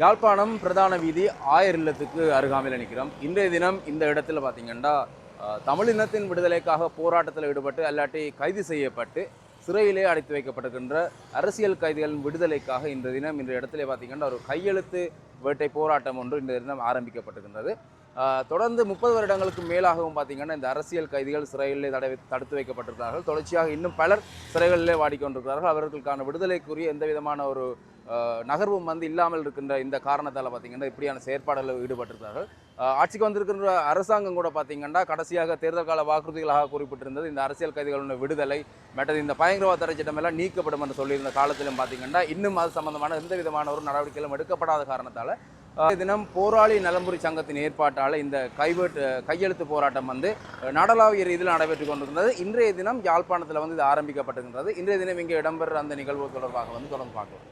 யாழ்ப்பாணம் பிரதான வீதி ஆயர் இல்லத்துக்கு அருகாமையில் நிற்கிறோம் இன்றைய தினம் இந்த இடத்துல பார்த்தீங்கன்னா தமிழினத்தின் தமிழ் இனத்தின் விடுதலைக்காக போராட்டத்தில் ஈடுபட்டு அல்லாட்டி கைது செய்யப்பட்டு சிறையிலே அடைத்து வைக்கப்பட்டிருக்கின்ற அரசியல் கைதிகளின் விடுதலைக்காக இந்த தினம் இந்த இடத்துல பார்த்தீங்கன்னா ஒரு கையெழுத்து வேட்டை போராட்டம் ஒன்று இந்த தினம் ஆரம்பிக்கப்பட்டிருக்கின்றது. தொடர்ந்து முப்பது வருடங்களுக்கு மேலாகவும் பார்த்தீங்கன்னா இந்த அரசியல் கைதிகள் சிறையிலே தடை தடுத்து வைக்கப்பட்டிருக்கிறார்கள். தொடர்ச்சியாக இன்னும் பலர் சிறைகளிலே வாடிக்கொண்டிருக்கிறார்கள். அவர்களுக்கான விடுதலைக்குரிய எந்த விதமான ஒரு நகர்வும் வந்து இல்லாமல் இருக்கின்ற இந்த காரணத்தால் பார்த்தீங்கன்னா இப்படியான செயற்பாடுகளில் ஈடுபட்டிருக்கிறார்கள். ஆட்சிக்கு வந்திருக்கின்ற அரசாங்கம் கூட பார்த்தீங்கன்னா கடைசியாக தேர்தல் கால வாக்குறுதிகளாக குறிப்பிட்டிருந்தது. இந்த அரசியல் கைதிகளுடைய விடுதலை மற்றது இந்த பயங்கரவாத தடை நீக்கப்படும் என்று சொல்லியிருந்த காலத்திலும் பார்த்தீங்கன்னா இன்னும் அது சம்பந்தமான எந்த விதமான ஒரு நடவடிக்கைகளும் எடுக்கப்படாத காரணத்தால் தினம் போராளி நலம்புரி சங்கத்தின் ஏற்பாட்டால் இந்த கைவேட்டு கையெழுத்து போராட்டம் வந்து நாடளாவிய ரீதியில் நடைபெற்றுக் கொண்டிருந்தது. இன்றைய தினம் யாழ்ப்பாணத்தில் வந்து இது ஆரம்பிக்கப்பட்டிருக்கின்றது. இன்றைய தினம் இங்கே இடம்பெற அந்த நிகழ்வு தொடர்பாக வந்து தொடர்ந்து பார்க்கலாம்.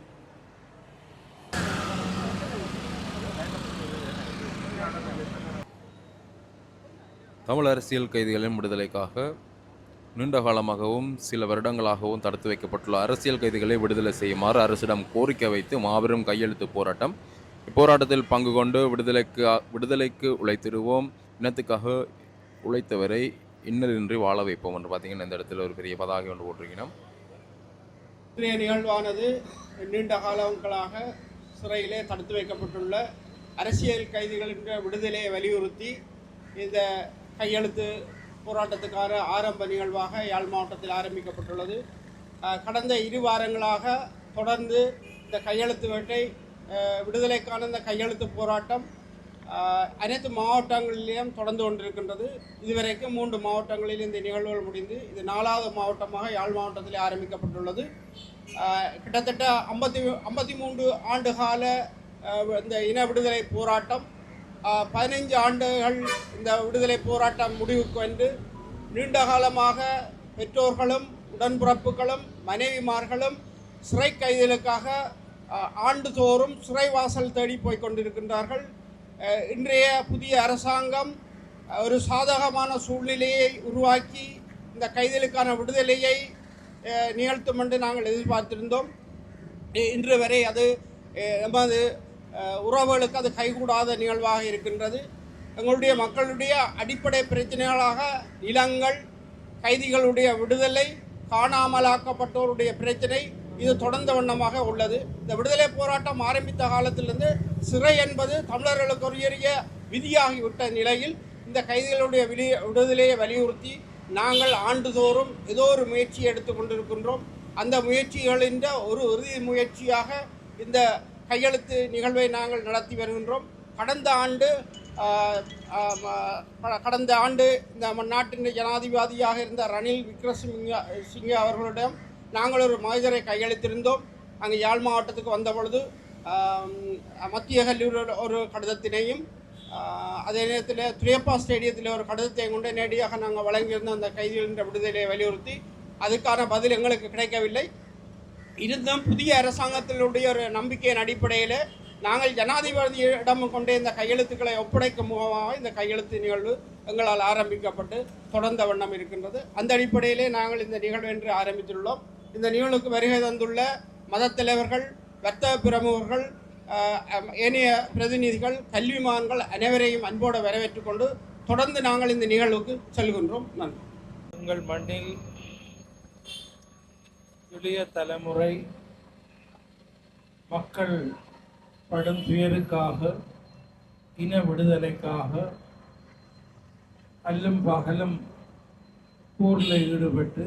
தமிழ் அரசியல் கைதிகளின் விடுதலைக்காக நீண்ட காலமாகவும் சில வருடங்களாகவும் தடுத்து வைக்கப்பட்டுள்ள அரசியல் கைதிகளை விடுதலை செய்யுமாறு அரசிடம் கோரிக்கை வைத்து மாபெரும் கையெழுத்து போராட்டம். இப்போராட்டத்தில் பங்கு கொண்டு விடுதலைக்கு விடுதலைக்கு உழைத்திடுவோம். இனத்துக்காக உழைத்தவரை இன்னலின்றி வாழ வைப்போம் என்று பார்த்தீங்கன்னா இந்த இடத்துல ஒரு பெரிய பதாகை ஒன்று போட்டிருக்கணும் இன்றைய நிகழ்வானது நீண்ட காலங்களாக சிறையிலே தடுத்து வைக்கப்பட்டுள்ள அரசியல் கைதிகளின் விடுதலையை வலியுறுத்தி இந்த கையெழுத்து போராட்டத்துக்கான ஆரம்ப நிகழ்வாக யாழ் மாவட்டத்தில் ஆரம்பிக்கப்பட்டுள்ளது. கடந்த இரு வாரங்களாக தொடர்ந்து இந்த கையெழுத்து வேட்டை விடுதலைக்கான இந்த கையெழுத்து போராட்டம் அனைத்து மாவட்டங்களிலும் தொடர்ந்து கொண்டிருக்கின்றது. இதுவரைக்கும் மூன்று மாவட்டங்களில் இந்த நிகழ்வுகள் முடிந்து இது நாலாவது மாவட்டமாக யாழ் மாவட்டத்தில் ஆரம்பிக்கப்பட்டுள்ளது. கிட்டத்தட்ட ஐம்பத்தி ஐம்பத்தி மூன்று ஆண்டு கால இந்த இன விடுதலை போராட்டம் பதினைஞ்சு ஆண்டுகள் இந்த விடுதலை போராட்டம் முடிவுக்கு வந்து நீண்ட காலமாக பெற்றோர்களும் உடன்பிறப்புகளும் மனைவிமார்களும் சிறை கைதிகளுக்காக ஆண்டுதோறும் சிறைவாசல் தேடி போய் கொண்டிருக்கின்றார்கள். இன்றைய புதிய அரசாங்கம் ஒரு சாதகமான சூழ்நிலையை உருவாக்கி இந்த கைதிகளுக்கான விடுதலையை நிகழ்த்தும் என்று நாங்கள் எதிர்பார்த்திருந்தோம். இன்று வரை அது நமது உறவுகளுக்கு அது கைகூடாத நிகழ்வாக இருக்கின்றது. எங்களுடைய மக்களுடைய அடிப்படை பிரச்சனைகளாக நிலங்கள் கைதிகளுடைய விடுதலை காணாமலாக்கப்பட்டோருடைய பிரச்சனை இது தொடர்ந்த வண்ணமாக உள்ளது. இந்த விடுதலை போராட்டம் ஆரம்பித்த காலத்திலிருந்து சிறை என்பது தமிழர்களுக்கு விதியாகிவிட்ட நிலையில் இந்த கைதிகளுடைய விடி விடுதலையை வலியுறுத்தி நாங்கள் ஆண்டுதோறும் ஏதோ ஒரு முயற்சி எடுத்து கொண்டிருக்கின்றோம். அந்த முயற்சிகளின் ஒரு இறுதி முயற்சியாக இந்த கையெழுத்து நிகழ்வை நாங்கள் நடத்தி வருகின்றோம். கடந்த ஆண்டு கடந்த ஆண்டு இந்த நாட்டின் ஜனாதிபதியாக இருந்த ரணில் விக்ரமசிங்க சிங்கா அவர்களிடம் நாங்கள் ஒரு மனிதரை கையெழுத்திருந்தோம். அங்கே யாழ் மாவட்டத்துக்கு வந்த பொழுது மத்திய கல்லூரியில் ஒரு கடிதத்தினையும் அதே நேரத்தில் துரியப்பா ஸ்டேடியத்தில் ஒரு கடிதத்தை கொண்டு நேரடியாக நாங்கள் வழங்கியிருந்த அந்த கைதிகளின் விடுதலையை வலியுறுத்தி அதுக்கான பதில் எங்களுக்கு கிடைக்கவில்லை. இருந்தும் புதிய அரசாங்கத்தினுடைய ஒரு நம்பிக்கையின் அடிப்படையில் நாங்கள் ஜனாதிபதியிடம் கொண்டே இந்த கையெழுத்துக்களை ஒப்படைக்கும் முகமாக இந்த கையெழுத்து நிகழ்வு எங்களால் ஆரம்பிக்கப்பட்டு தொடர்ந்த வண்ணம் இருக்கின்றது. அந்த அடிப்படையிலே நாங்கள் இந்த நிகழ்வு என்று ஆரம்பித்துள்ளோம். இந்த நிகழ்வுக்கு வருகை தந்துள்ள மதத்தலைவர்கள் வர்த்தக பிரமுகர்கள் ஏனைய பிரதிநிதிகள் கல்விமான்கள் அனைவரையும் அன்போடு வரவேற்றுக்கொண்டு தொடர்ந்து நாங்கள் இந்த நிகழ்வுக்கு செல்கின்றோம். நன்றி. உங்கள் மண்ணில் புதிய தலைமுறை மக்கள் படும் துயருக்காக இன விடுதலைக்காக அல்லும் பகலும் போரில் ஈடுபட்டு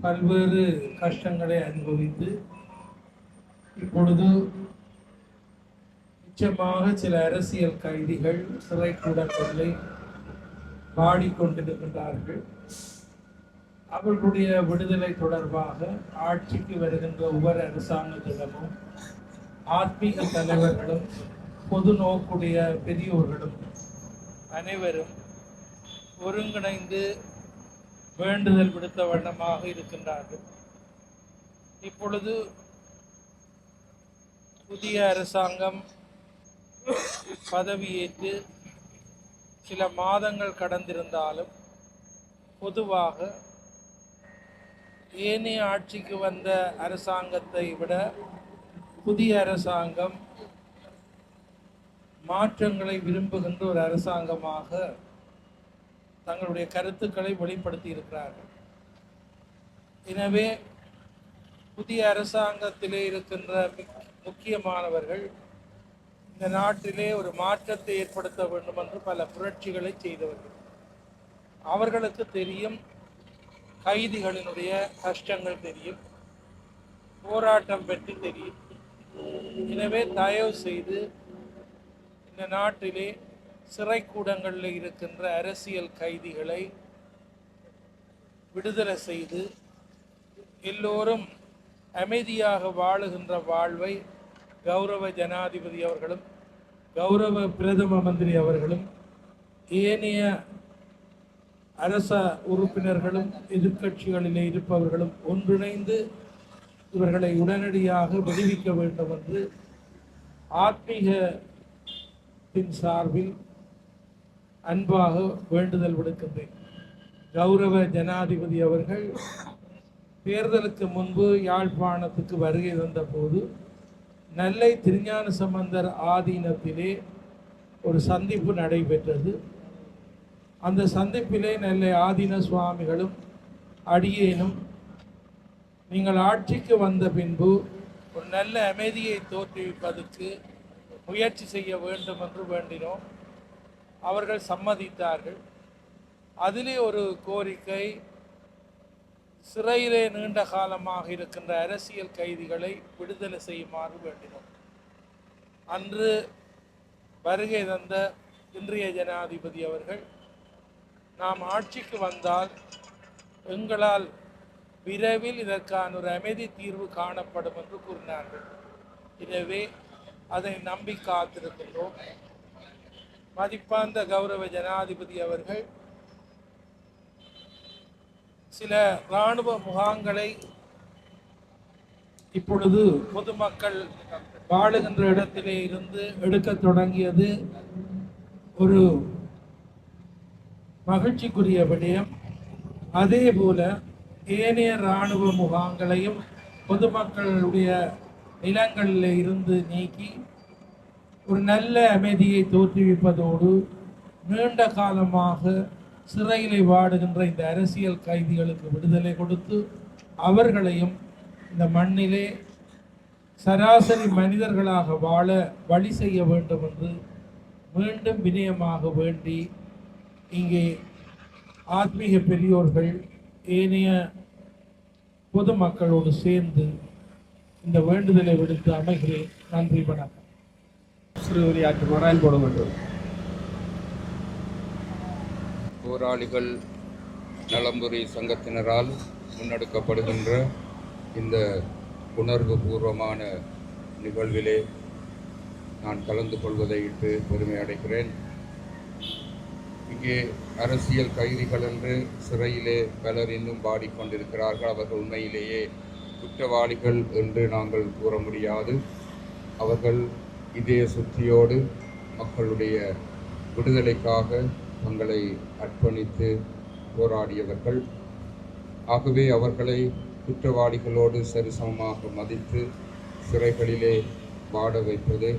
பல்வேறு கஷ்டங்களை அனுபவித்து இப்பொழுது நிச்சயமாக சில அரசியல் கைதிகள் சிறைக்கூடங்களில் பாடிக்கொண்டிருக்கின்றார்கள் அவர்களுடைய விடுதலை தொடர்பாக ஆட்சிக்கு வருகின்ற ஒவ்வொரு அரசாங்கத்திடமும் ஆத்மீக தலைவர்களும் பொது நோக்குடைய பெரியோர்களும் அனைவரும் ஒருங்கிணைந்து வேண்டுதல் விடுத்த வண்ணமாக இருக்கின்றார்கள். இப்பொழுது புதிய அரசாங்கம் பதவியேற்று சில மாதங்கள் கடந்திருந்தாலும் பொதுவாக ஏனைய ஆட்சிக்கு வந்த அரசாங்கத்தை விட புதிய அரசாங்கம் மாற்றங்களை விரும்புகின்ற ஒரு அரசாங்கமாக தங்களுடைய கருத்துக்களை வெளிப்படுத்தி இருக்கிறார்கள். எனவே புதிய அரசாங்கத்திலே இருக்கின்ற முக்கியமானவர்கள் இந்த நாட்டிலே ஒரு மாற்றத்தை ஏற்படுத்த வேண்டும் என்று பல புரட்சிகளை செய்தவர்கள். அவர்களுக்கு தெரியும் கைதிகளினுடைய கஷ்டங்கள் தெரியும் போராட்டம் பற்றி தெரியும். எனவே தயவு செய்து இந்த நாட்டிலே சிறைக்கூடங்களில் இருக்கின்ற அரசியல் கைதிகளை விடுதலை செய்து எல்லோரும் அமைதியாக வாழுகின்ற வாழ்வை கௌரவ ஜனாதிபதி அவர்களும் கௌரவ பிரதம மந்திரி அவர்களும் ஏனைய அரச உறுப்பினர்களும் எதிர்கட்சிகளிலே இருப்பவர்களும் ஒன்றிணைந்து இவர்களை உடனடியாக விடுவிக்க வேண்டும் என்று ஆத்மீகத்தின் சார்பில் அன்பாக வேண்டுதல் விடுக்கின்றேன். கௌரவ ஜனாதிபதி அவர்கள் தேர்தலுக்கு முன்பு யாழ்ப்பாணத்துக்கு வருகை தந்தபோது நெல்லை திருஞான சம்பந்தர் ஆதீனத்திலே ஒரு சந்திப்பு நடைபெற்றது. அந்த சந்திப்பிலே நெல்லை ஆதீன சுவாமிகளும் அடியேனும் நீங்கள் ஆட்சிக்கு வந்த பின்பு ஒரு நல்ல அமைதியை தோற்றுவிப்பதற்கு முயற்சி செய்ய வேண்டும் என்று வேண்டினோம். அவர்கள் சம்மதித்தார்கள். அதிலே ஒரு கோரிக்கை சிறையிலே நீண்ட காலமாக இருக்கின்ற அரசியல் கைதிகளை விடுதலை செய்யுமாறு வேண்டினோம். அன்று வருகை தந்த இன்றைய ஜனாதிபதி அவர்கள் நாம் ஆட்சிக்கு வந்தால் எங்களால் விரைவில் இதற்கான ஒரு அமைதி தீர்வு காணப்படும் என்று கூறினார்கள். எனவே அதை நம்பி காத்திருக்கின்றோம். மதிப்பார்ந்த கௌரவ ஜனாதிபதி அவர்கள் சில இராணுவ முகாம்களை இப்பொழுது பொதுமக்கள் வாழுகின்ற இடத்திலே இருந்து எடுக்கத் தொடங்கியது. ஒரு மகிழ்ச்சிக்குரிய விடயம். அதே போல ஏனைய இராணுவ முகாம்களையும் பொதுமக்களுடைய நிலங்களில் இருந்து நீக்கி ஒரு நல்ல அமைதியை தோற்றுவிப்பதோடு நீண்ட காலமாக சிறையிலே வாடுகின்ற இந்த அரசியல் கைதிகளுக்கு விடுதலை கொடுத்து அவர்களையும் இந்த மண்ணிலே சராசரி மனிதர்களாக வாழ வழி செய்ய வேண்டும் என்று மீண்டும் வினயமாக வேண்டி இங்கே ஆத்மீக பெரியோர்கள் ஏனைய பொதுமக்களோடு சேர்ந்து இந்த வேண்டுதலை விடுத்து அமைகிறேன். நன்றி வணக்கம். சிறு உரையாற்றுமாறு அன்போடு வேண்டும். போராளிகள் நலம்புரி சங்கத்தினரால் முன்னெடுக்கப்படுகின்ற இந்த உணர்வு பூர்வமான நிகழ்விலே நான் கலந்து கொள்வதை இட்டு பெருமை அடைகிறேன். இங்கே அரசியல் கைதிகள் என்று சிறையிலே பலர் இன்னும் பாடிக்கொண்டிருக்கிறார்கள் அவர்கள் உண்மையிலேயே குற்றவாளிகள் என்று நாங்கள் கூற முடியாது. அவர்கள் இதய சுத்தியோடு மக்களுடைய விடுதலைக்காக தங்களை அர்ப்பணித்து போராடியவர்கள். ஆகவே அவர்களை குற்றவாளிகளோடு சரிசமமாக மதித்து சிறைகளிலே வாட வைப்பது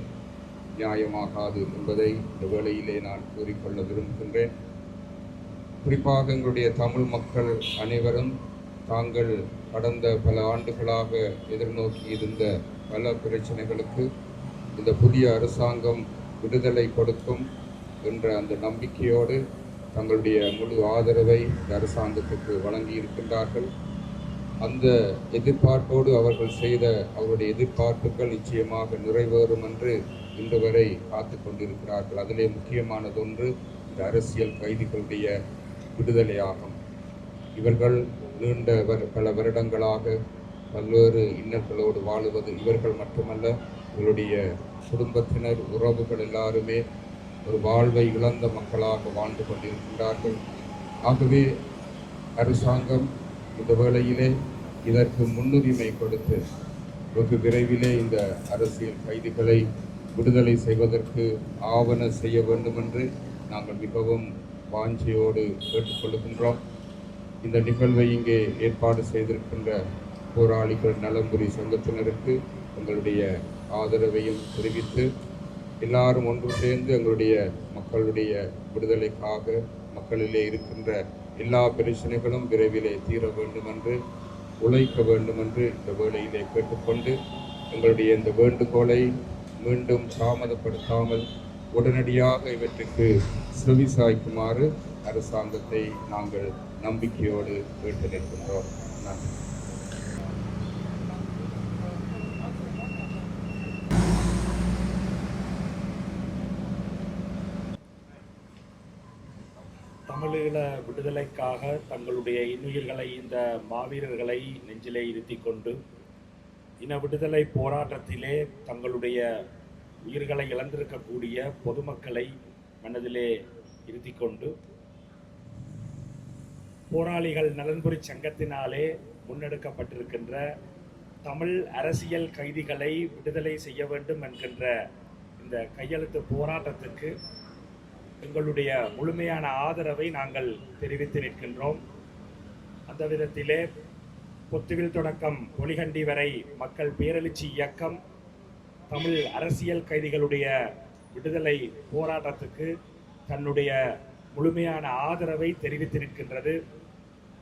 நியாயமாகாது என்பதை இந்த வேளையிலே நான் கூறிக்கொள்ள விரும்புகின்றேன். குறிப்பாக எங்களுடைய தமிழ் மக்கள் அனைவரும் தாங்கள் கடந்த பல ஆண்டுகளாக எதிர்நோக்கி இருந்த பல பிரச்சனைகளுக்கு இந்த புதிய அரசாங்கம் விடுதலை கொடுக்கும் என்ற அந்த நம்பிக்கையோடு தங்களுடைய முழு ஆதரவை இந்த அரசாங்கத்துக்கு வழங்கி இருக்கின்றார்கள் அந்த எதிர்பார்ப்போடு அவர்கள் செய்த அவருடைய எதிர்பார்ப்புகள் நிச்சயமாக நிறைவேறும் என்று இன்று வரை காத்து கொண்டிருக்கிறார்கள். அதிலே முக்கியமானதொன்று இந்த அரசியல் கைதிகளுடைய விடுதலையாகும். இவர்கள் நீண்ட வரு- பல வருடங்களாக பல்வேறு இன்னல்களோடு வாழுவது இவர்கள் மட்டுமல்ல இவருடைய குடும்பத்தினர் உறவுகள் எல்லாருமே ஒரு வாழ்வை இழந்த மக்களாக வாழ்ந்து கொண்டிருக்கின்றார்கள். ஆகவே அரசாங்கம் இந்த வேளையிலே இதற்கு முன்னுரிமை கொடுத்து வெகு விரைவிலே இந்த அரசியல் கைதிகளை விடுதலை செய்வதற்கு ஆவண செய்ய வேண்டும் என்று நாங்கள் மிகவும் வாஞ்சையோடு கேட்டுக்கொள்கின்றோம் இந்த நிகழ்வை இங்கே ஏற்பாடு செய்திருக்கின்ற போராளிகள் நலம்புரி சங்கத்தினருக்கு எங்களுடைய ஆதரவையும் தெரிவித்து எல்லாரும் ஒன்று சேர்ந்து எங்களுடைய மக்களுடைய விடுதலைக்காக மக்களிலே இருக்கின்ற எல்லா பிரச்சனைகளும் விரைவிலே தீர வேண்டும் என்று உழைக்க வேண்டும் என்று இந்த வேளையிலே கேட்டுக்கொண்டு எங்களுடைய இந்த வேண்டுகோளை மீண்டும் தாமதப்படுத்தாமல் உடனடியாக இவற்றுக்கு செவிசாய்க்குமாறு அரசாங்கத்தை நாங்கள் நம்பிக்கையோடு கேட்டு நிற்கின்றோம். நன்றி. தமிழீழ விடுதலைக்காக தங்களுடைய இன்னுயிர்களை இந்த மாவீரர்களை நெஞ்சிலே இருத்திக் கொண்டு இன விடுதலை போராட்டத்திலே தங்களுடைய உயிர்களை இழந்திருக்கக்கூடிய பொதுமக்களை மனதிலே இருத்தி கொண்டு போராளிகள் நலன்புரி சங்கத்தினாலே முன்னெடுக்கப்பட்டிருக்கின்ற தமிழ் அரசியல் கைதிகளை விடுதலை செய்ய வேண்டும் என்கின்ற இந்த கையெழுத்து போராட்டத்துக்கு எங்களுடைய முழுமையான ஆதரவை நாங்கள் தெரிவித்து நிற்கின்றோம். அந்த விதத்திலே கொத்துவில் தொடக்கம். ஒளிகண்டி வரை மக்கள் பேரெழுச்சி இயக்கம். தமிழ் அரசியல் கைதிகளுடைய விடுதலை போராட்டத்துக்கு தன்னுடைய முழுமையான ஆதரவை தெரிவித்திருக்கின்றது.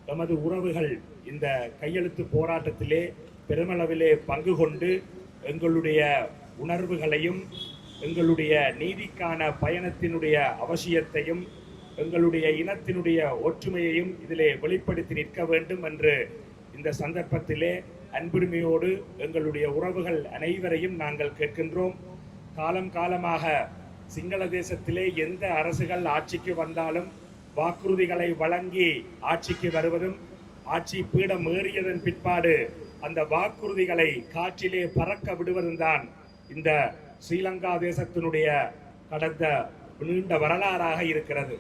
தமது உறவுகள் இந்த கையெழுத்து போராட்டத்திலே பெருமளவிலே பங்கு கொண்டு எங்களுடைய உணர்வுகளையும் எங்களுடைய நீதிக்கான பயணத்தினுடைய அவசியத்தையும் எங்களுடைய இனத்தினுடைய ஒற்றுமையையும் இதிலே வெளிப்படுத்தி நிற்க வேண்டும் என்று இந்த சந்தர்ப்பத்திலே அன்புரிமையோடு எங்களுடைய உறவுகள் அனைவரையும் நாங்கள் கேட்கின்றோம். காலம் காலமாக சிங்கள தேசத்திலே எந்த அரசுகள் ஆட்சிக்கு வந்தாலும் வாக்குறுதிகளை வழங்கி ஆட்சிக்கு வருவதும் ஆட்சி பீடம் ஏறியதன் பிற்பாடு அந்த வாக்குறுதிகளை காற்றிலே பறக்க விடுவதும் தான் இந்த ஸ்ரீலங்கா தேசத்தினுடைய கடந்த நீண்ட வரலாறாக இருக்கிறது.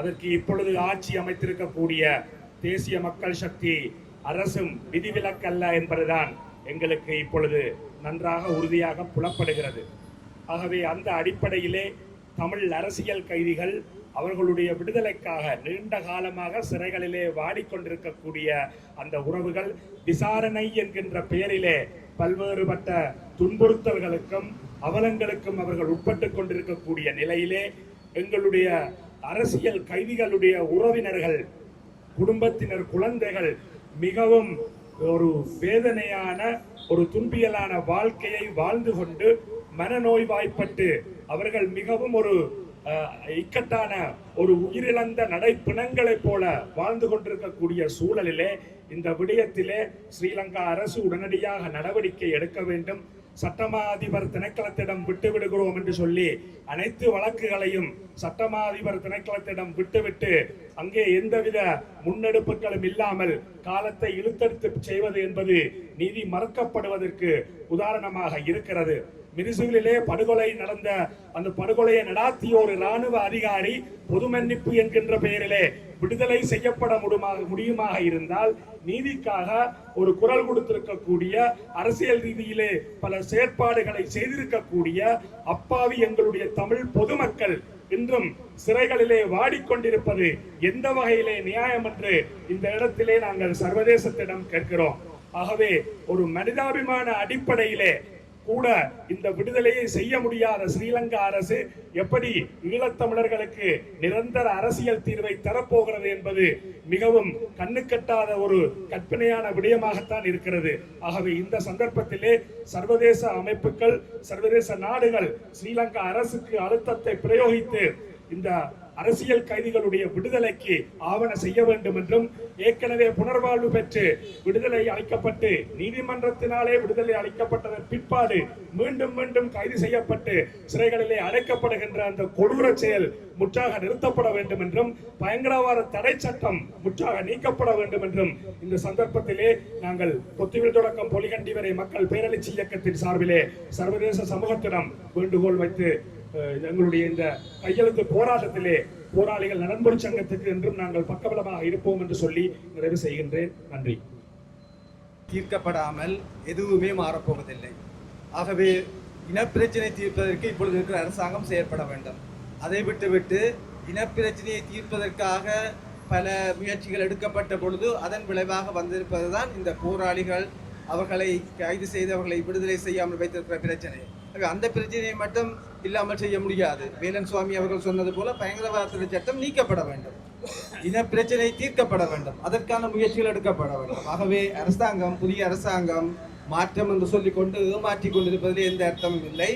அதற்கு இப்பொழுது ஆட்சி அமைத்திருக்கக்கூடிய தேசிய மக்கள் சக்தி அரசும் விதிவிலக்கல்ல என்பதுதான் எங்களுக்கு இப்பொழுது நன்றாக உறுதியாக புலப்படுகிறது. ஆகவே அந்த அடிப்படையிலே தமிழ் அரசியல் கைதிகள் அவர்களுடைய விடுதலைக்காக நீண்ட காலமாக சிறைகளிலே வாடிக்கொண்டிருக்கக்கூடிய அந்த உறவுகள் விசாரணை என்கின்ற பெயரிலே பல்வேறுபட்ட துன்புறுத்தல்களுக்கும் அவலங்களுக்கும் அவர்கள் உட்பட்டு கொண்டிருக்கக்கூடிய நிலையிலே எங்களுடைய அரசியல் கைதிகளுடைய உறவினர்கள் குடும்பத்தினர் குழந்தைகள் மிகவும் ஒரு வேதனையான ஒரு துன்பியலான வாழ்க்கையை வாழ்ந்து கொண்டு மனநோய்வாய்ப்பட்டு அவர்கள் மிகவும் ஒரு இக்கட்டான ஒரு உயிரிழந்த நடைப்பிணங்களைப் போல வாழ்ந்து கொண்டிருக்கக்கூடிய சூழலிலே இந்த விடயத்திலே ஸ்ரீலங்கா அரசு உடனடியாக நடவடிக்கை எடுக்க வேண்டும். சட்டமா அதிபர் திணைக்களத்திடம் விட்டு விடுகிறோம் என்று சொல்லி அனைத்து வழக்குகளையும் சட்டமா அதிபர் திணைக்களத்திடம் விட்டுவிட்டு அங்கே எந்தவித முன்னெடுப்புகளும் இல்லாமல் காலத்தை இழுத்தெடுத்து செய்வது என்பது நீதி மறுக்கப்படுவதற்கு உதாரணமாக இருக்கிறது. மிரிசுகளிலே படுகொலை நடந்த அந்த படுகொலையை நடாத்திய ஒரு ராணுவ அதிகாரி பொது மன்னிப்பு என்கின்ற பெயரிலே விடுதலை செய்யப்பட முடியுமாக முடியுமாக இருந்தால் நீதிக்காக ஒரு குரல் கொடுத்திருக்கக்கூடிய அரசியல் ரீதியிலே பல செயற்பாடுகளை செய்திருக்கக்கூடிய அப்பாவி எங்களுடைய தமிழ் பொதுமக்கள் இன்றும் சிறைகளிலே வாடிக்கொண்டிருப்பது எந்த வகையிலே நியாயம் என்று இந்த இடத்திலே நாங்கள் சர்வதேசத்திடம் கேட்கிறோம். ஆகவே ஒரு மனிதாபிமான அடிப்படையிலே கூட இந்த விடுதலையை செய்ய முடியாத ஸ்ரீலங்கா அரசு எப்படி ஈழத்தமிழர்களுக்கு நிரந்தர அரசியல் தீர்வை தரப்போகிறது என்பது மிகவும் கண்ணுக்கட்டாத ஒரு கற்பனையான விடயமாகத்தான் இருக்கிறது. ஆகவே இந்த சந்தர்ப்பத்திலே சர்வதேச அமைப்புகள் சர்வதேச நாடுகள் ஸ்ரீலங்கா அரசுக்கு அழுத்தத்தை பிரயோகித்து இந்த அரசியல் கைதிகளுடைய விடுதலைக்கு ஆவண செய்ய வேண்டும் என்றும் ஏற்கனவே புனர்வாழ்வு பெற்று விடுதலை அளிக்கப்பட்டு நீதிமன்றத்தினாலே விடுதலை அளிக்கப்பட்டதன் பிற்பாடு மீண்டும் மீண்டும் கைது செய்யப்பட்டு சிறைகளிலே அடைக்கப்படுகின்ற அந்த கொடூர செயல் முற்றாக நிறுத்தப்பட வேண்டும் என்றும் பயங்கரவாத தடை சட்டம் முற்றாக நீக்கப்பட வேண்டும் என்றும் இந்த சந்தர்ப்பத்திலே நாங்கள் பொத்துவில் தொடக்கம் பொலிகண்டி வரை மக்கள் பேரழிச்சி இயக்கத்தின் சார்பிலே சர்வதேச சமூகத்திடம் வேண்டுகோள் வைத்து எங்களுடைய இந்த கையெழுத்து போராட்டத்திலே போராளிகள் நலன்புரி சங்கத்துக்கு என்றும் நாங்கள் பக்கபலமாக இருப்போம் என்று சொல்லி நிறைவு செய்கின்றேன். நன்றி. தீர்க்கப்படாமல் எதுவுமே மாறப்போவதில்லை. ஆகவே இனப்பிரச்சனை தீர்ப்பதற்கு இப்பொழுது இருக்கிற அரசாங்கம் செயற்பட வேண்டும். அதை விட்டுவிட்டு இனப்பிரச்சனையை தீர்ப்பதற்காக பல முயற்சிகள் எடுக்கப்பட்ட பொழுது அதன் விளைவாக வந்திருப்பதுதான் இந்த போராளிகள் அவர்களை கைது செய்து அவர்களை விடுதலை செய்யாமல் வைத்திருக்கிற பிரச்சனை. அந்த பிரச்சனையை மட்டும் இல்லாமல் செய்ய முடியாது. வேலன் சுவாமி அவர்கள் சொன்னது போல பயங்கரவாத சட்டம் நீக்கப்பட வேண்டும். இன பிரச்சனை தீர்க்கப்பட வேண்டும். அதற்கான முயற்சிகள் எடுக்கப்பட வேண்டும். ஆகவே அரசாங்கம் புதிய அரசாங்கம் மாற்றம் என்று சொல்லிக்கொண்டு ஏமாற்றிக் கொண்டிருப்பதில் எந்த அர்த்தமும் இல்லை.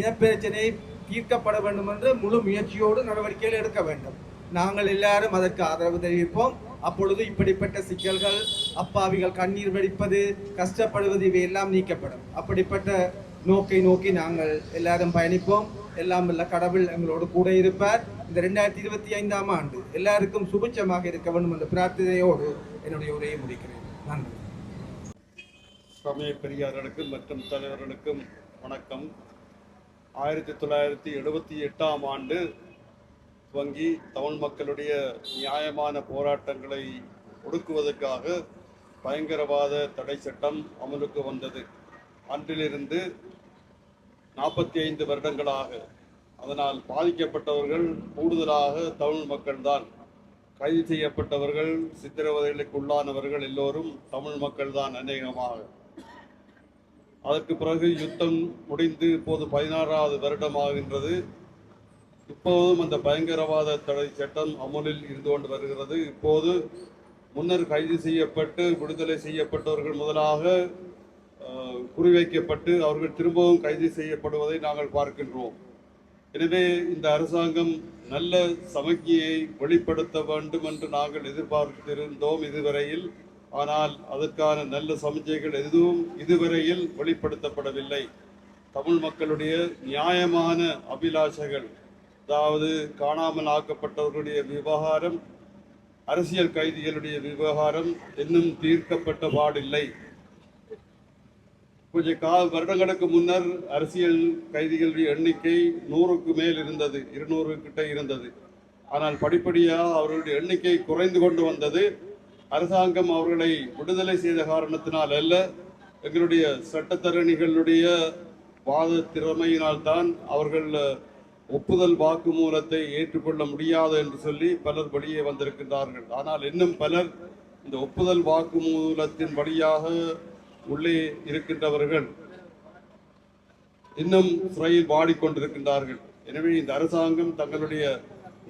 இனப்பிரச்சனை தீர்க்கப்பட வேண்டும் என்று முழு முயற்சியோடு நடவடிக்கைகள் எடுக்க வேண்டும். நாங்கள் எல்லாரும் அதற்கு ஆதரவு தெரிவிப்போம். அப்பொழுது இப்படிப்பட்ட சிக்கல்கள் அப்பாவிகள் கண்ணீர் வெடிப்பது கஷ்டப்படுவது இவையெல்லாம் நீக்கப்படும். அப்படிப்பட்ட நோக்கை நோக்கி நாங்கள் எல்லாரும் பயணிப்போம். எல்லாம் வல்ல கடவுள் எங்களோடு கூட இருப்பார். இந்த ரெண்டாயிரத்தி இருபத்தி ஐந்தாம் ஆண்டு எல்லாருக்கும் சுபிச்சமாக இருக்க வேண்டும் என்ற பிரார்த்தனையோடு என்னுடைய உரையை முடிக்கிறேன். நன்றி. சமய பெரியார்களுக்கும் மற்றும் தலைவர்களுக்கும் வணக்கம். ஆயிரத்தி தொள்ளாயிரத்தி எழுபத்தி எட்டாம் ஆண்டு துவங்கி தமிழ் மக்களுடைய நியாயமான போராட்டங்களை ஒடுக்குவதற்காக பயங்கரவாத தடை சட்டம் அமலுக்கு வந்தது. அன்றிலிருந்து நாற்பத்தி ஐந்து வருடங்களாக. அதனால் பாதிக்கப்பட்டவர்கள் கூடுதலாக தமிழ் மக்கள்தான். கைது செய்யப்பட்டவர்கள் சித்திரவதைகளுக்கு உள்ளானவர்கள் எல்லோரும் தமிழ் மக்கள்தான் அநேகமாக. அதற்கு பிறகு யுத்தம் முடிந்து இப்போது பதினாறாவது வருடமாகின்றது. இப்போதும் அந்த பயங்கரவாத தடை சட்டம் அமுலில் இருந்து கொண்டு வருகிறது. இப்போது முன்னர் கைது செய்யப்பட்டு விடுதலை செய்யப்பட்டவர்கள் முதலாக குறிவைக்கப்பட்டு அவர்கள் திரும்பவும் கைது செய்யப்படுவதை நாங்கள் பார்க்கின்றோம். எனவே இந்த அரசாங்கம் நல்ல சமக்கியை வெளிப்படுத்த வேண்டும் என்று நாங்கள் எதிர்பார்த்திருந்தோம் இதுவரையில். ஆனால் அதற்கான நல்ல சமிஞ்சைகள் எதுவும் இதுவரையில் வெளிப்படுத்தப்படவில்லை. தமிழ் மக்களுடைய நியாயமான அபிலாஷைகள் அதாவது காணாமல் ஆக்கப்பட்டவர்களுடைய விவகாரம் அரசியல் கைதிகளுடைய விவகாரம் இன்னும் தீர்க்கப்பட்ட பாடில்லை. கொஞ்சம் கா வருடங்களுக்கு முன்னர் அரசியல் கைதிகளுடைய எண்ணிக்கை நூறுக்கு மேல் இருந்தது இருநூறு கிட்ட இருந்தது. ஆனால் படிப்படியாக அவர்களுடைய எண்ணிக்கை குறைந்து கொண்டு வந்தது. அரசாங்கம் அவர்களை விடுதலை செய்த காரணத்தினால் அல்ல எங்களுடைய சட்டத்தரணிகளுடைய வாத திறமையினால் தான் அவர்கள் ஒப்புதல் வாக்குமூலத்தை ஏற்றுக்கொள்ள முடியாது என்று சொல்லி பலர் வெளியே வந்திருக்கின்றார்கள். ஆனால் இன்னும் பலர் இந்த ஒப்புதல் வாக்குமூலத்தின் வழியாக உள்ளே இருக்கின்றவர்கள் இன்னும் சிறையில் வாடிக்கொண்டிருக்கின்றார்கள். எனவே இந்த அரசாங்கம் தங்களுடைய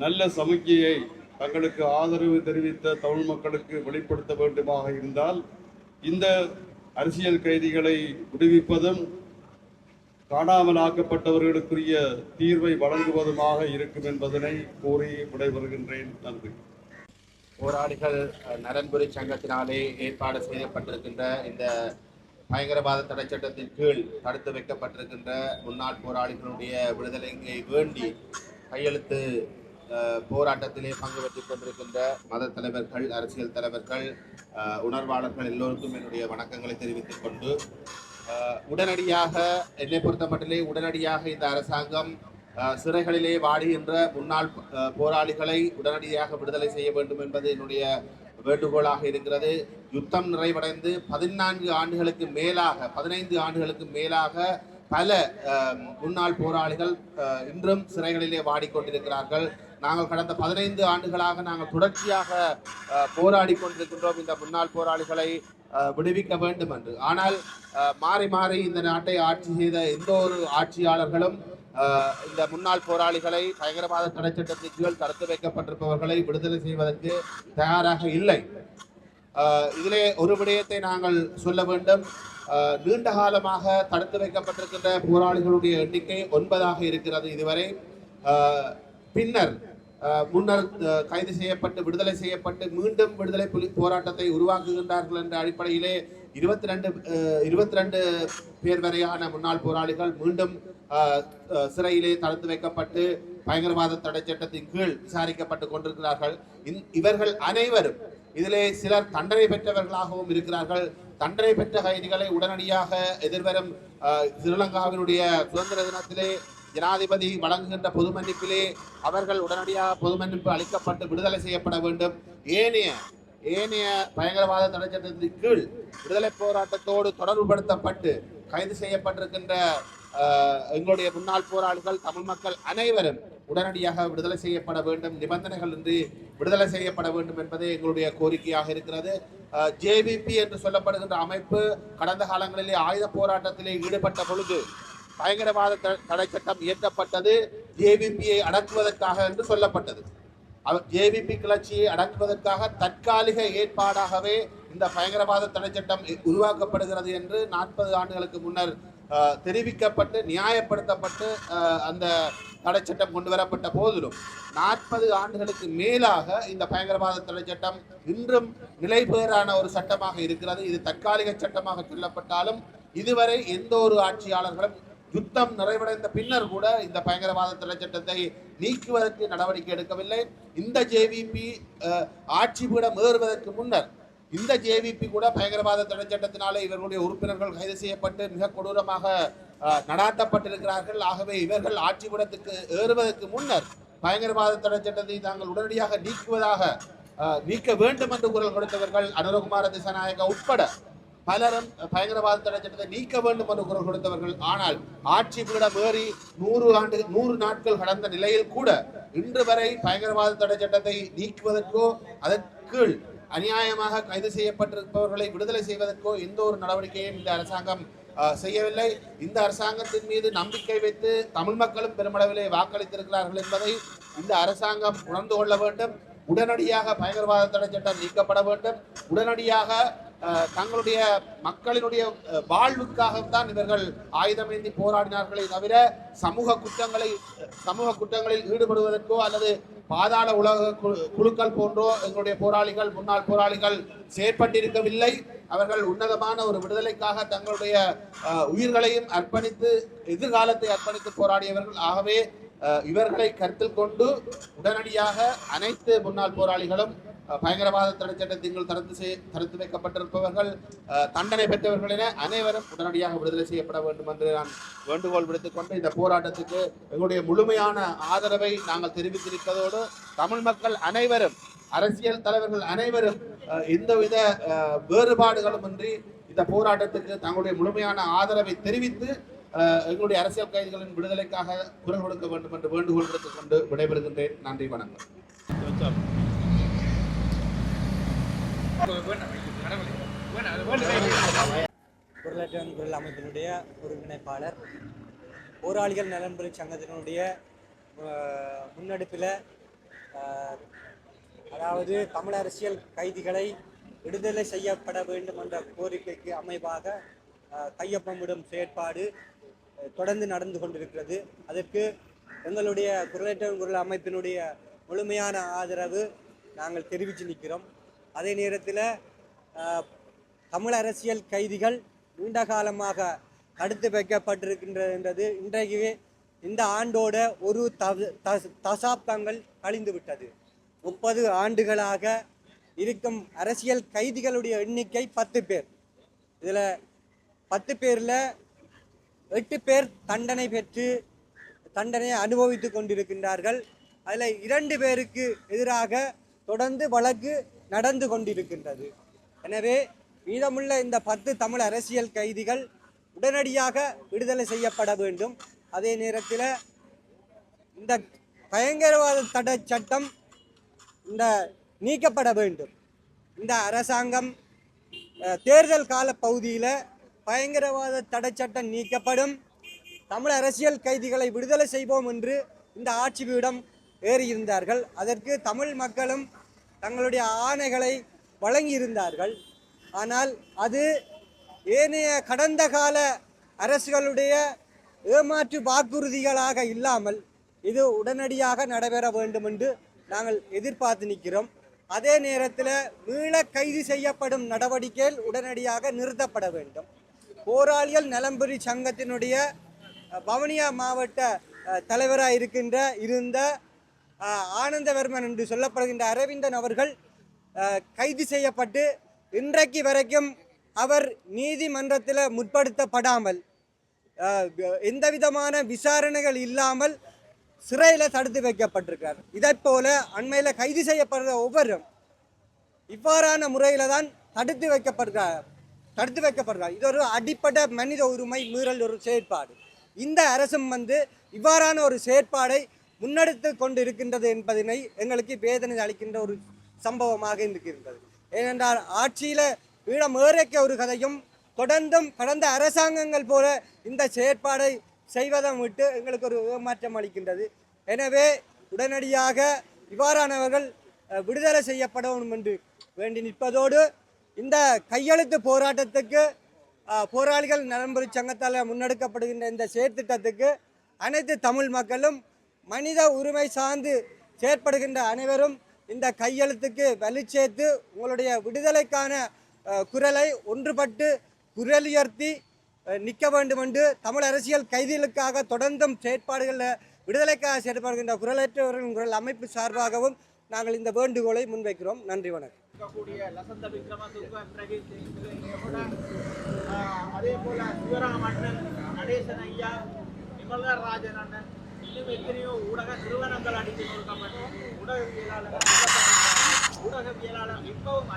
நல்ல சமிக்கையை தங்களுக்கு ஆதரவு தெரிவித்த தமிழ் மக்களுக்கு வெளிப்படுத்த வேண்டுமாக இருந்தால் இந்த அரசியல் கைதிகளை விடுவிப்பதும் காணாமலாக்கப்பட்டவர்களுக்குரிய தீர்வை வழங்குவதுமாக இருக்கும் என்பதனை கூறி விடைபெறுகின்றேன். நன்றி. போராளிகள் நலன்புரி சங்கத்தினாலே ஏற்பாடு செய்யப்பட்டிருக்கின்ற இந்த பயங்கரவாத தடை சட்டத்தின் கீழ் தடுத்து வைக்கப்பட்டிருக்கின்ற முன்னாள் போராளிகளுடைய விடுதலையை வேண்டி கையெழுத்து போராட்டத்திலே பங்கு பெற்றுக் கொண்டிருக்கின்ற மத தலைவர்கள் அரசியல் தலைவர்கள் உணர்வாளர்கள் எல்லோருக்கும் என்னுடைய வணக்கங்களை தெரிவித்துக் கொண்டு உடனடியாக என்னை பொறுத்த மட்டிலே உடனடியாக இந்த அரசாங்கம் சிறைகளிலே வாடுகின்ற முன்னாள் போராளிகளை உடனடியாக விடுதலை செய்ய வேண்டும் என்பது என்னுடைய வேண்டுகோளாக இருக்கிறது. யுத்தம் நிறைவடைந்து பதினான்கு ஆண்டுகளுக்கு மேலாக பதினைந்து ஆண்டுகளுக்கு மேலாக பல முன்னாள் போராளிகள் இன்றும் சிறைகளிலே வாடிக்கொண்டிருக்கிறார்கள். நாங்கள் கடந்த பதினைந்து ஆண்டுகளாக நாங்கள் தொடர்ச்சியாக போராடி கொண்டிருக்கின்றோம். இந்த முன்னாள் போராளிகளை விடுவிக்க வேண்டும் என்று ஆனால் மாறி மாறி இந்த நாட்டை ஆட்சி செய்த எந்த ஒரு ஆட்சியாளர்களும் இந்த முன்னாள் போராளிகளை பயங்கரவாத தடைச்சட்ட சட்டத்தின் கீழ் தடுத்து வைக்கப்பட்டிருப்பவர்களை விடுதலை செய்வதற்கு தயாராக இல்லை. இதிலே ஒரு விடயத்தை நாங்கள் சொல்ல வேண்டும். நீண்ட காலமாக தடுத்து வைக்கப்பட்டிருக்கின்ற போராளிகளுடைய எண்ணிக்கை ஒன்பதாக இருக்கிறது இதுவரை. பின்னர் முன்னர் கைது செய்யப்பட்டு விடுதலை செய்யப்பட்டு மீண்டும் விடுதலை புலி போராட்டத்தை உருவாக்குகின்றார்கள் என்ற அடிப்படையிலே இருபத்தி ரெண்டு இருபத்தி ரெண்டு பேர் வரையான முன்னாள் போராளிகள் மீண்டும் சிறையிலே தடுத்து வைக்கப்பட்டு பயங்கரவாத தடை சட்டத்தின் கீழ் விசாரிக்கப்பட்டு கொண்டிருக்கிறார்கள். இந்- இவர்கள் அனைவரும் இதிலே சிலர் தண்டனை பெற்றவர்களாகவும் இருக்கிறார்கள். தண்டனை பெற்ற கைதிகளை உடனடியாக எதிர்வரும் ஸ்ரீலங்காவினுடைய சுதந்திர தினத்திலே ஜனாதிபதி வழங்குகின்ற பொது மன்னிப்பிலே அவர்கள் உடனடியாக பொது மன்னிப்பு அளிக்கப்பட்டு விடுதலை செய்யப்பட வேண்டும். ஏனைய ஏனைய பயங்கரவாத தடை சட்டத்தின் கீழ் விடுதலை போராட்டத்தோடு தொடர்புபடுத்தப்பட்டு கைது செய்யப்பட்டிருக்கின்ற எங்களுடைய முன்னாள் போராளிகள் தமிழ் மக்கள் அனைவரும் உடனடியாக விடுதலை செய்யப்பட வேண்டும். நிபந்தனைகள் இன்றி விடுதலை செய்யப்பட வேண்டும் என்பதே எங்களுடைய கோரிக்கையாக இருக்கிறது. ஜேவிபி என்று சொல்லப்படுகின்ற அமைப்பு கடந்த காலங்களிலே ஆயுத போராட்டத்திலே ஈடுபட்ட பொழுது பயங்கரவாத த- தடை சட்டம் இயற்றப்பட்டது. ஜேவிபியை அடக்குவதற்காக என்று சொல்லப்பட்டது. ஜேவிபி கிளர்ச்சியை அடக்குவதற்காக தற்காலிக ஏற்பாடாகவே இந்த பயங்கரவாத தடை சட்டம் உருவாக்கப்படுகிறது என்று நாற்பது ஆண்டுகளுக்கு முன்னர் தெரிவிக்கப்பட்டு நியாயப்படுத்தப்பட்டு அந்த தடை சட்டம் கொண்டு வரப்பட்ட போதிலும் நாற்பது ஆண்டுகளுக்கு மேலாக இந்த பயங்கரவாத தடை சட்டம் இன்றும் நிலைபேறான ஒரு சட்டமாக இருக்கிறது. இது தற்காலிக சட்டமாக சொல்லப்பட்டாலும் இதுவரை எந்த ஒரு ஆட்சியாளர்களும் யுத்தம் நிறைவடைந்த பின்னர் கூட இந்த பயங்கரவாத தடை சட்டத்தை நீக்குவதற்கு நடவடிக்கை எடுக்கவில்லை. இந்த ஜேவிபி ஆட்சி பீடம் ஏறுவதற்கு முன்னர் இந்த ஜேவிபி கூட பயங்கரவாத தடை சட்டத்தினாலே இவர்களுடைய உறுப்பினர்கள் கைது செய்யப்பட்டு மிக கொடூரமாக நடாத்தப்பட்டிருக்கிறார்கள். ஆகவே இவர்கள் ஆட்சி பீடத்துக்கு ஏறுவதற்கு முன்னர் பயங்கரவாத தடை சட்டத்தை தாங்கள் உடனடியாக நீக்குவதாக நீக்க வேண்டும் என்று குரல் கொடுத்தவர்கள் அனுரகுமார திசாநாயக உட்பட பலரும் பயங்கரவாத தடை சட்டத்தை நீக்க வேண்டும் என்று குரல் கொடுத்தவர்கள். ஆனால் ஆட்சி பீடம் ஏறி நூறு ஆண்டு நூறு நாட்கள் கடந்த நிலையில் கூட இன்று வரை பயங்கரவாத தடை சட்டத்தை நீக்குவதற்கோ அதன் கீழ் அநியாயமாக கைது செய்யப்பட்டிருப்பவர்களை விடுதலை செய்வதற்கோ எந்த ஒரு நடவடிக்கையும் இந்த அரசாங்கம் செய்யவில்லை. இந்த அரசாங்கத்தின் மீது நம்பிக்கை வைத்து தமிழ் மக்களும் பெருமளவிலே வாக்களித்திருக்கிறார்கள் என்பதை இந்த அரசாங்கம் உணர்ந்து கொள்ள வேண்டும். உடனடியாக பயங்கரவாத தடை சட்டம் நீக்கப்பட வேண்டும். உடனடியாக தங்களுடைய மக்களினுடைய வாழ்வுக்காக வாழ்வுக்காகத்தான் இவர்கள் ஆயுதமேந்தி போராடினார்களே தவிர சமூக குற்றங்களை சமூக குற்றங்களில் ஈடுபடுவதற்கோ அல்லது பாதாள உலக குழுக்கள் போன்றோ எங்களுடைய போராளிகள் முன்னாள் போராளிகள் செயற்பட்டிருக்கவில்லை. அவர்கள் உன்னதமான ஒரு விடுதலைக்காக தங்களுடைய உயிர்களையும் அர்ப்பணித்து எதிர்காலத்தை அர்ப்பணித்து போராடியவர்கள். ஆகவே இவர்களை கருத்தில் கொண்டு உடனடியாக அனைத்து முன்னாள் போராளிகளும் பயங்கரவாத தடை சட்டத்தின் தடுத்து செய் தடுத்து வைக்கப்பட்டிருப்பவர்கள் தண்டனை பெற்றவர்கள் என அனைவரும் உடனடியாக விடுதலை செய்யப்பட வேண்டும் என்று நான் வேண்டுகோள் விடுத்துக் கொண்டு இந்த போராட்டத்துக்கு எங்களுடைய முழுமையான ஆதரவை நாங்கள் தெரிவித்திருப்பதோடு தமிழ் மக்கள் அனைவரும் அரசியல் தலைவர்கள் அனைவரும் எந்தவித வேறுபாடுகளுமின்றி வேறுபாடுகளும் இன்றி இந்த போராட்டத்துக்கு தங்களுடைய முழுமையான ஆதரவை தெரிவித்து எங்களுடைய அரசியல் கைதிகளின் விடுதலைக்காக குரல் கொடுக்க வேண்டும் என்று வேண்டுகோள் விடுத்துக் கொண்டு விடைபெறுகின்றேன். நன்றி வணக்கம். குரலற்றவன் குரல் அமைப்பினுடைய ஒருங்கிணைப்பாளர் போராளிகள் நலன்புரி சங்கத்தினுடைய முன்னெடுப்பில் அதாவது தமிழ் அரசியல் கைதிகளை விடுதலை செய்யப்பட வேண்டும் என்ற கோரிக்கைக்கு அமைவாக கையொப்பமிடும் செயற்பாடு தொடர்ந்து நடந்து கொண்டிருக்கிறது. அதற்கு எங்களுடைய குரலற்றவன் குரல் அமைப்பினுடைய முழுமையான ஆதரவு நாங்கள் தெரிவித்து நிற்கிறோம். அதே நேரத்தில் தமிழ் அரசியல் கைதிகள் நீண்ட காலமாக தடுத்து வைக்கப்பட்டிருக்கின்றது இன்றைக்கு இந்த ஆண்டோட ஒரு தசாப்தங்கள் கழிந்து விட்டது. முப்பது ஆண்டுகளாக இருக்கும் அரசியல் கைதிகளுடைய எண்ணிக்கை பத்து பேர். இதில் பத்து பேரில் எட்டு பேர் தண்டனை பெற்று தண்டனையை அனுபவித்து கொண்டிருக்கின்றார்கள். அதில் இரண்டு பேருக்கு எதிராக தொடர்ந்து வழக்கு நடந்து கொண்டிருக்கின்றது. எனவே மீதமுள்ள இந்த பத்து தமிழ் அரசியல் கைதிகள் உடனடியாக விடுதலை செய்யப்பட வேண்டும். அதே நேரத்தில் இந்த பயங்கரவாத தடை சட்டம் இந்த நீக்கப்பட வேண்டும். இந்த அரசாங்கம் தேர்தல் கால பகுதியில் பயங்கரவாத தடை சட்டம் நீக்கப்படும். தமிழ் அரசியல் கைதிகளை விடுதலை செய்வோம் என்று இந்த ஆட்சி பீடம் ஏறியிருந்தார்கள். அதற்கு தமிழ் மக்களும் தங்களுடைய ஆணைகளை வழங்கியிருந்தார்கள். ஆனால் அது ஏனைய கடந்த கால அரசுகளுடைய ஏமாற்று வாக்குறுதிகளாக இல்லாமல் இது உடனடியாக நடைபெற வேண்டும் என்று நாங்கள் எதிர்பார்த்து நிற்கிறோம். அதே நேரத்தில் மீள கைது செய்யப்படும் நடவடிக்கைகள் உடனடியாக நிறுத்தப்பட வேண்டும். போராளிகள் நலம்புரி சங்கத்தினுடைய பவனியா மாவட்ட தலைவராக இருக்கின்ற இருந்த ஆனந்தவர்மன் என்று சொல்லப்படுகின்ற அரவிந்தன் அவர்கள் கைது செய்யப்பட்டு இன்றைக்கு வரைக்கும் அவர் நீதிமன்றத்தில் முற்படுத்தப்படாமல் எந்த விதமான விசாரணைகள் இல்லாமல் சிறையில் தடுத்து வைக்கப்பட்டிருக்கார் இதைப் போல அண்மையில் கைது செய்யப்படுற ஒவ்வொரு இவ்வாறான முறையில் தான் தடுத்து வைக்கப்படுகிறார் தடுத்து வைக்கப்படுகிறார் இது ஒரு அடிப்படை மனித உரிமை மீறல் ஒரு செயற்பாடு. இந்த அரசும் வந்து இவ்வாறான ஒரு செயற்பாடை முன்னெடுத்து கொண்டு இருக்கின்றது என்பதனை எங்களுக்கு வேதனை அளிக்கின்ற ஒரு சம்பவமாக இருக்கின்றது. ஏனென்றால் ஆட்சியில் வீடம் ஏறக்க ஒரு கதையும் தொடர்ந்தும் கடந்த அரசாங்கங்கள் போல இந்த செயற்பாடை செய்வதை விட்டு எங்களுக்கு ஒரு ஏமாற்றம் அளிக்கின்றது. எனவே உடனடியாக இவ்வாறானவர்கள் விடுதலை செய்யப்பட வேண்டும் என்று வேண்டி நிற்பதோடு இந்த கையெழுத்து போராட்டத்துக்கு போராளிகள் நலன்புரி சங்கத்தால் முன்னெடுக்கப்படுகின்ற இந்த செயற்திட்டத்துக்கு அனைத்து தமிழ் மக்களும் மனித உரிமை சார்ந்து செயற்படுகின்ற அனைவரும் இந்த கையெழுத்துக்கு வலு சேர்த்து உங்களுடைய விடுதலைக்கான குரலை ஒன்றுபட்டு குரலுயர்த்தி நிற்க வேண்டும் என்று தமிழ் அரசியல் கைதிகளுக்காக தொடர்ந்தும் செயற்பாடுகளில் விடுதலைக்காக செயற்படுகின்ற குரலற்றவர்களின் குரல் அமைப்பு சார்பாகவும் நாங்கள் இந்த வேண்டுகோளை முன்வைக்கிறோம். நன்றி வணக்கம். அதே போல சிவராமண்ணன் நடேசன் ஐயா விமலர் ராஜன் அண்ணன் இன்னும் எத்தனையோ ஊடக நிறுவனங்கள் அடித்து நொறுக்கப்பட்டு ஊடகவியலாளர் ஊடகவியலாளர் இப்பவும்